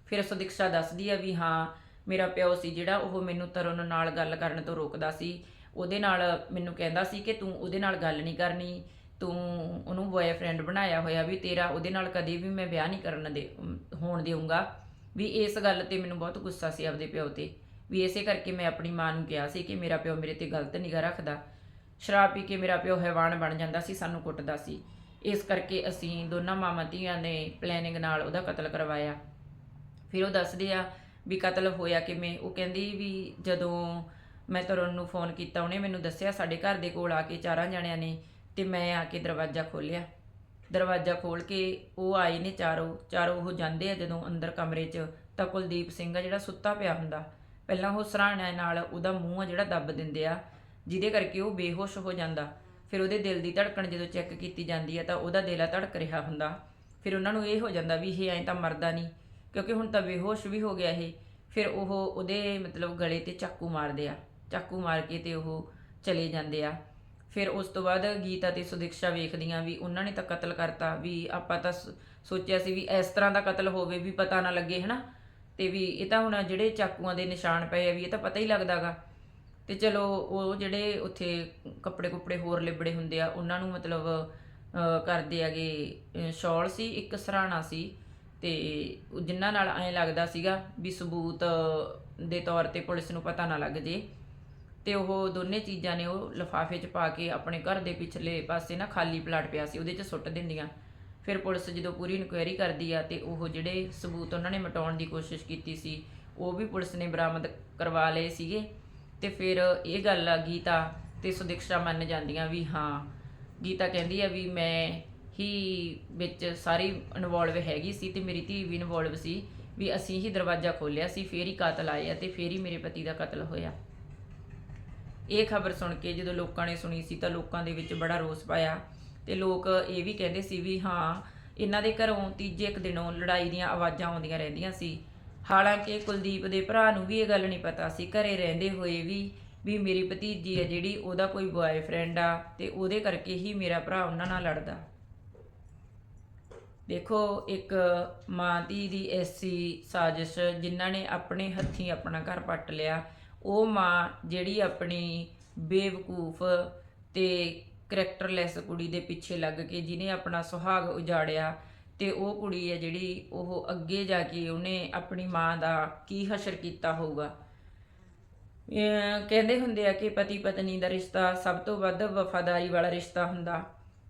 ਫਿਰ ਸੁਦਿਕਸ਼ਾ ਦੱਸਦੀ ਆ ਵੀ ਹਾਂ, ਮੇਰਾ ਪਿਓ ਸੀ ਜਿਹੜਾ, ਉਹ ਮੈਨੂੰ ਤਰੁਣ ਨਾਲ ਗੱਲ ਕਰਨ ਤੋਂ ਰੋਕਦਾ ਸੀ। ਉਹਦੇ ਨਾਲ ਮੈਨੂੰ ਕਹਿੰਦਾ ਸੀ ਕਿ ਤੂੰ ਉਹਦੇ ਨਾਲ ਗੱਲ ਨਹੀਂ ਕਰਨੀ, ਤੂੰ ਉਹਨੂੰ ਬॉयਫ੍ਰੈਂਡ ਬਣਾਇਆ ਹੋਇਆ ਵੀ ਤੇਰਾ, ਉਹਦੇ ਨਾਲ ਕਦੇ ਵੀ ਮੈਂ ਵਿਆਹ ਨਹੀਂ ਕਰਨ ਦੇ, ਹੋਣ ਦੇਊਂਗਾ। ਵੀ ਇਸ ਗੱਲ ਤੇ ਮੈਨੂੰ ਬਹੁਤ ਗੁੱਸਾ ਸੀ ਆਪਦੇ ਪਿਓ ਤੇ। ਵੀ ਇਸੇ ਕਰਕੇ ਮੈਂ ਆਪਣੀ ਮਾਂ ਨੂੰ ਕਿਹਾ ਸੀ ਕਿ ਮੇਰਾ ਪਿਓ ਮੇਰੇ ਤੇ ਗਲਤ ਨਿਗਾਹ ਰੱਖਦਾ। ਸ਼ਰਾਬ ਪੀ ਕੇ ਮੇਰਾ ਪਿਓ ਹੈਵਾਨ ਬਣ ਜਾਂਦਾ ਸੀ, ਸਾਨੂੰ ਕੁੱਟਦਾ ਸੀ। ਇਸ ਕਰਕੇ ਅਸੀਂ ਦੋਨਾਂ ਮਾਵਾਂ ਧੀਆਂ ਨੇ ਪਲੈਨਿੰਗ ਨਾਲ ਉਹਦਾ ਕਤਲ ਕਰਵਾਇਆ। ਫਿਰ ਉਹ ਦੱਸਦੇ ਆ ਵੀ ਕਤਲ ਹੋਇਆ ਕਿਵੇਂ। ਉਹ ਕਹਿੰਦੀ ਵੀ ਜਦੋਂ ਮੈਂ ਤਰੁਣ ਨੂੰ ਫੋਨ ਕੀਤਾ, ਉਹਨੇ ਮੈਨੂੰ ਦੱਸਿਆ ਸਾਡੇ ਘਰ ਦੇ ਕੋਲ ਆ ਕੇ ਚਾਰਾਂ ਜਣਿਆਂ ਨੇ ਤੇ ਮੈਂ ਆ ਕੇ ਦਰਵਾਜ਼ਾ ਖੋਲ੍ਹਿਆ। ਦਰਵਾਜ਼ਾ ਖੋਲ ਕੇ ਉਹ ਆਏ ਨੇ ਚਾਰੋਂ ਚਾਰੋਂ ਉਹ ਜਾਂਦੇ ਆ ਜਦੋਂ ਅੰਦਰ ਕਮਰੇ 'ਚ, ਤਾਂ ਕੁਲਦੀਪ ਸਿੰਘ ਆ ਜਿਹੜਾ ਸੁੱਤਾ ਪਿਆ ਹੁੰਦਾ। ਪਹਿਲਾਂ ਉਹ ਸਰਾਣਾ ਨਾਲ ਉਹਦਾ ਮੂੰਹ ਆ ਜਿਹੜਾ ਦੱਬ ਦਿੰਦੇ ਆ, ਜਿਹਦੇ ਕਰਕੇ ਉਹ ਬੇਹੋਸ਼ ਹੋ ਜਾਂਦਾ। ਫਿਰ ਉਹਦੇ ਦਿਲ ਦੀ ਧੜਕਣ ਜਦੋਂ ਚੈੱਕ ਕੀਤੀ ਜਾਂਦੀ ਆ, ਤਾਂ ਉਹਦਾ ਦਿਲ ਆ ਧੜਕ ਰਿਹਾ ਹੁੰਦਾ। ਫਿਰ ਉਹਨਾਂ ਨੂੰ ਇਹ ਹੋ ਜਾਂਦਾ ਵੀ ਇਹ ਐਂ ਤਾਂ ਮਰਦਾ ਨਹੀਂ, ਕਿਉਂਕਿ ਹੁਣ ਤਾਂ ਬੇਹੋਸ਼ ਵੀ ਹੋ ਗਿਆ ਇਹ। ਫਿਰ ਉਹ ਉਹਦੇ ਮਤਲਬ ਗਲੇ ਤੇ ਚਾਕੂ ਮਾਰਦੇ ਆ। ਚਾਕੂ ਮਾਰ ਕੇ ਤੇ ਉਹ ਚਲੇ ਜਾਂਦੇ ਆ। ਫਿਰ ਉਸ ਤੋਂ ਬਾਅਦ ਗੀਤਾ ਤੇ ਸੁਦਿਕਸ਼ਾ ਵੇਖਦੀਆਂ ਵੀ ਉਹਨਾਂ ਨੇ ਤਾਂ ਕਤਲ ਕਰਤਾ ਵੀ ਆਪਾਂ ਤਾਂ ਸ- ਸੋਚਿਆ ਸੀ ਵੀ ਇਸ ਤਰ੍ਹਾਂ ਦਾ ਕਤਲ ਹੋਵੇ ਵੀ ਪਤਾ ਨਾ ਲੱਗੇ ਹਨਾ? ਤੇ ਵੀ ਇਹ ਤਾਂ ਹੁਣ ਜਿਹੜੇ ਚਾਕੂਆਂ ਦੇ ਨਿਸ਼ਾਨ ਪਏ ਆ ਵੀ ਇਹ ਤਾਂ ਪਤਾ ਹੀ ਲੱਗਦਾਗਾ ਤੇ ਚਲੋ ਉਹ ਜਿਹੜੇ ਉੱਥੇ ਕੱਪੜੇ ਕੁੱਪੜੇ ਹੋਰ ਲਿਬੜੇ ਹੁੰਦੇ ਆ ਉਹਨਾਂ ਨੂੰ ਮਤਲਬ ਕਰਦੇ ਆਗੇ ਅਹ, ਸੀ ਇੱਕ ਸਰਾਣਾ ਸੀ ਤੇ ਉਹ ਜਿਨ੍ਹਾਂ ਨਾਲ ਐਂ ਲੱਗਦਾ ਸੀਗਾ ਵੀ ਸਬੂਤ ਦੇ ਤੌਰ ਤੇ ਪੁਲਿਸ ਨੂੰ ਪਤਾ ਨਾ ਲੱਗ ਜੇ। ਤੇ ਉਹ ਦੋਨੇ ਚੀਜ਼ਾਂ ਨੇ ਉਹ ਲਿਫਾਫੇ 'ਚ ਪਾ ਕੇ ਆਪਣੇ ਘਰ ਦੇ ਪਿਛਲੇ ਪਾਸੇ ਨਾ ਖਾਲੀ ਪਲਾਟ ਪਿਆ ਸੀ, ਉਹਦੇ 'ਚ ਸੁੱਟ ਦਿੰਦੀਆਂ। ਫਿਰ ਪੁਲਿਸ ਜਦੋਂ ਪੂਰੀ ਇਨਕੁਆਇਰੀ ਕਰਦੀ ਆ ਤੇ ਉਹ ਜਿਹੜੇ ਸਬੂਤ ਉਹਨਾਂ ਨੇ ਮਿਟਾਉਣ ਦੀ ਕੋਸ਼ਿਸ਼ ਕੀਤੀ ਸੀ, ਉਹ ਵੀ ਪੁਲਿਸ ਨੇ ਬਰਾਮਦ ਕਰਵਾ ਲਏ ਸੀਗੇ। ਤੇ ਫਿਰ ਇਹ ਗੱਲ ਆ ਗੀਤਾ ਤੇ ਸੁਦਿਕਸ਼ਾ ਮੰਨ ਜਾਂਦੀਆਂ ਵੀ ਹਾਂ, ਗੀਤਾ ਕਹਿੰਦੀ ਆ ਵੀ ਮੈਂ ਹੀ ਵਿੱਚ ਸਾਰੀ ਇਨਵੋਲਵ ਹੈਗੀ ਸੀ ਤੇ ਮੇਰੀ ਧੀ ਵੀ ਇਨਵੋਲਵ ਸੀ ਵੀ ਅਸੀਂ ਹੀ ਦਰਵਾਜ਼ਾ ਖੋਲ੍ਹਿਆ ਸੀ, ਫੇਰ ਹੀ ਕਾਤਲ ਆਏ ਆ ਤੇ ਫੇਰ ਹੀ ਮੇਰੇ ਪਤੀ ਦਾ ਕਤਲ ਹੋਇਆ। ਇਹ ਖਬਰ ਸੁਣ ਕੇ ਜਦੋਂ ਲੋਕਾਂ ਨੇ ਸੁਣੀ ਸੀ ਤਾਂ ਲੋਕਾਂ ਦੇ ਵਿੱਚ ਬੜਾ ਰੋਸ ਪਾਇਆ ਤੇ ਲੋਕ ਇਹ ਵੀ ਕਹਿੰਦੇ ਸੀ ਵੀ ਹਾਂ, ਇਹਨਾਂ ਦੇ ਘਰੋਂ ਤੀਜੇ ਇੱਕ ਦਿਨੋਂ ਲੜਾਈ ਦੀਆਂ ਆਵਾਜ਼ਾਂ ਆਉਂਦੀਆਂ ਰਹਿੰਦੀਆਂ ਸੀ। ਹਾਲਾਂਕਿ ਕੁਲਦੀਪ ਦੇ ਭਰਾ ਨੂੰ ਵੀ ਇਹ ਗੱਲ ਨਹੀਂ ਪਤਾ ਸੀ, ਘਰੇ ਰਹਿੰਦੇ ਹੋਏ ਵੀ ਵੀ ਮੇਰੀ ਭਤੀਜੀ ਹੈ ਜਿਹੜੀ, ਉਹਦਾ ਕੋਈ ਬॉयਫ੍ਰੈਂਡ ਆ ਤੇ ਉਹਦੇ ਕਰਕੇ ਹੀ ਮੇਰਾ ਭਰਾ ਉਹਨਾਂ ਨਾਲ ਲੜਦਾ। ਦੇਖੋ, ਇੱਕ ਮਾਂ ਧੀ ਦੀ ਐਸੀ ਸਾਜ਼ਿਸ਼ ਜਿਨ੍ਹਾਂ ਨੇ ਆਪਣੇ ਹੱਥੀਂ ਆਪਣਾ ਘਰ ਪੱਟ ਲਿਆ ਉਹ ਮਾਂ ਜਿਹੜੀ ਆਪਣੀ ਬੇਵਕੂਫ ਤੇ ਕਰੈਕਟਰਲੈਸ ਕੁੜੀ ਦੇ ਪਿੱਛੇ ਲੱਗ ਕੇ ਜਿਹਨੇ ਆਪਣਾ ਸੁਹਾਗ ਉਜਾੜਿਆ ਤੇ ਉਹ ਕੁੜੀ ਹੈ ਜਿਹੜੀ ਉਹ ਅੱਗੇ ਜਾ ਕੇ ਉਹਨੇ ਆਪਣੀ ਮਾਂ ਦਾ ਕੀ ਹਸ਼ਰ ਕੀਤਾ ਹੋਊਗਾ। ਕਹਿੰਦੇ ਹੁੰਦੇ ਆ ਕਿ ਪਤੀ ਪਤਨੀ ਦਾ ਰਿਸ਼ਤਾ ਸਭ ਤੋਂ ਵੱਧ ਵਫਾਦਾਰੀ ਵਾਲਾ ਰਿਸ਼ਤਾ ਹੁੰਦਾ।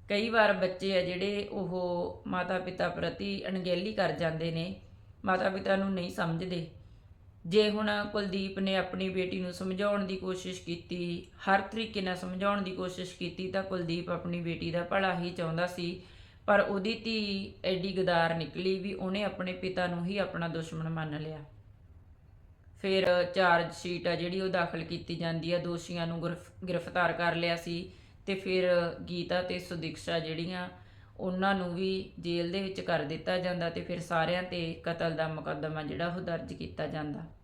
ਕਈ ਵਾਰ ਬੱਚੇ ਆ ਜਿਹੜੇ ਉਹ ਮਾਤਾ ਪਿਤਾ ਪ੍ਰਤੀ ਅਣਗਹਿਲੀ ਕਰ ਜਾਂਦੇ ਨੇ, ਮਾਤਾ ਪਿਤਾ ਨੂੰ ਨਹੀਂ ਸਮਝਦੇ। ਜੇ ਹੁਣ ਕੁਲਦੀਪ ਨੇ ਆਪਣੀ ਬੇਟੀ ਨੂੰ ਸਮਝਾਉਣ ਦੀ ਕੋਸ਼ਿਸ਼ ਕੀਤੀ, ਹਰ ਤਰੀਕੇ ਨਾਲ ਸਮਝਾਉਣ ਦੀ ਕੋਸ਼ਿਸ਼ ਕੀਤੀ, ਤਾਂ ਕੁਲਦੀਪ ਆਪਣੀ ਬੇਟੀ ਦਾ ਭਲਾ ਹੀ ਚਾਹੁੰਦਾ ਸੀ। ਪਰ ਉਹਦੀ ਧੀ ਐਡੀ ਗਦਾਰ ਨਿਕਲੀ ਵੀ ਉਹਨੇ ਆਪਣੇ ਪਿਤਾ ਨੂੰ ਹੀ ਆਪਣਾ ਦੁਸ਼ਮਣ ਮੰਨ ਲਿਆ। ਫਿਰ ਚਾਰਜ ਸ਼ੀਟ ਆ ਜਿਹੜੀ ਉਹ ਦਾਖਲ ਕੀਤੀ ਜਾਂਦੀ ਆ, ਦੋਸ਼ੀਆਂ ਨੂੰ ਗ੍ਰਿਫ- ਗ੍ਰਿਫਤਾਰ ਕਰ ਲਿਆ ਸੀ ਤੇ ਫਿਰ ਗੀਤਾ ਤੇ ਸੁਦਿਕਸ਼ਾ ਜਿਹੜੀਆਂ ਉਹਨਾਂ ਨੂੰ ਵੀ ਜੇਲ੍ਹ ਦੇ ਵਿੱਚ ਕਰ ਦਿੱਤਾ ਜਾਂਦਾ ਤੇ ਫਿਰ ਸਾਰਿਆਂ ਤੇ ਕਤਲ ਦਾ ਮੁਕੱਦਮਾ ਜਿਹੜਾ ਉਹ ਦਰਜ ਕੀਤਾ ਜਾਂਦਾ।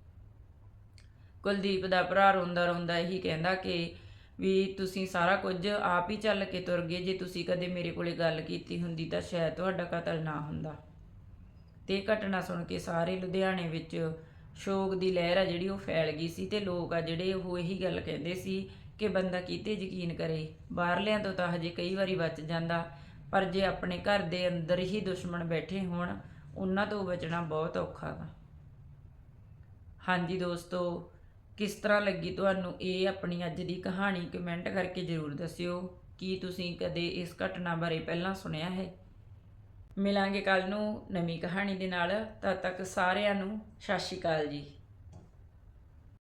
ਕੁਲਦੀਪ ਦਾ ਭਰਾ ਰੋਂਦਾ ਰੋਂਦਾ ਇਹੀ ਕਹਿੰਦਾ ਕਿ ਵੀ ਤੁਸੀਂ ਸਾਰਾ ਕੁਝ ਆਪ ਹੀ ਚੱਲ ਕੇ ਤੁਰ ਗਏ, ਜੇ ਤੁਸੀਂ ਕਦੇ ਮੇਰੇ ਕੋਲੇ ਗੱਲ ਕੀਤੀ ਹੁੰਦੀ ਤਾਂ ਸ਼ਾਇਦ ਤੁਹਾਡਾ ਕਤਲ ਨਾ ਹੁੰਦਾ। ਤੇ ਇਹ ਘਟਨਾ ਸੁਣ ਕੇ ਸਾਰੇ ਲੁਧਿਆਣੇ ਵਿੱਚ ਸ਼ੋਕ ਦੀ ਲਹਿਰ ਆ ਜਿਹੜੀ ਉਹ ਫੈਲ ਗਈ ਸੀ ਤੇ ਲੋਕ ਆ ਜਿਹੜੇ ਉਹ ਇਹੀ ਗੱਲ ਕਹਿੰਦੇ ਸੀ ਕਿ ਬੰਦਾ ਕਿਤੇ ਯਕੀਨ ਕਰੇ, ਬਾਹਰਲਿਆਂ ਤੋਂ ਤਾਂ ਹਜੇ ਕਈ ਵਾਰੀ ਬਚ ਜਾਂਦਾ, ਪਰ ਜੇ ਆਪਣੇ ਘਰ ਦੇ ਅੰਦਰ ਹੀ ਦੁਸ਼ਮਣ ਬੈਠੇ ਹੋਣ, ਉਹਨਾਂ ਤੋਂ ਬਚਣਾ ਬਹੁਤ ਔਖਾ ਵਾ। ਹਾਂਜੀ ਦੋਸਤੋ ਕਿਸ ਤਰ੍ਹਾਂ ਲੱਗੀ ਤੁਹਾਨੂੰ ਇਹ ਆਪਣੀ ਅੱਜ ਦੀ ਕਹਾਣੀ? ਕਮੈਂਟ ਕਰਕੇ ਜ਼ਰੂਰ ਦੱਸਿਓ। ਕੀ ਤੁਸੀਂ ਕਦੇ ਇਸ ਘਟਨਾ ਬਾਰੇ ਪਹਿਲਾਂ ਸੁਣਿਆ ਹੈ? ਮਿਲਾਂਗੇ ਕੱਲ ਨੂੰ ਨਵੀਂ ਕਹਾਣੀ ਦੇ ਨਾਲ। ਤਦ ਤੱਕ ਸਾਰਿਆਂ ਨੂੰ ਸਤਿ ਸ਼੍ਰੀ ਅਕਾਲ ਜੀ।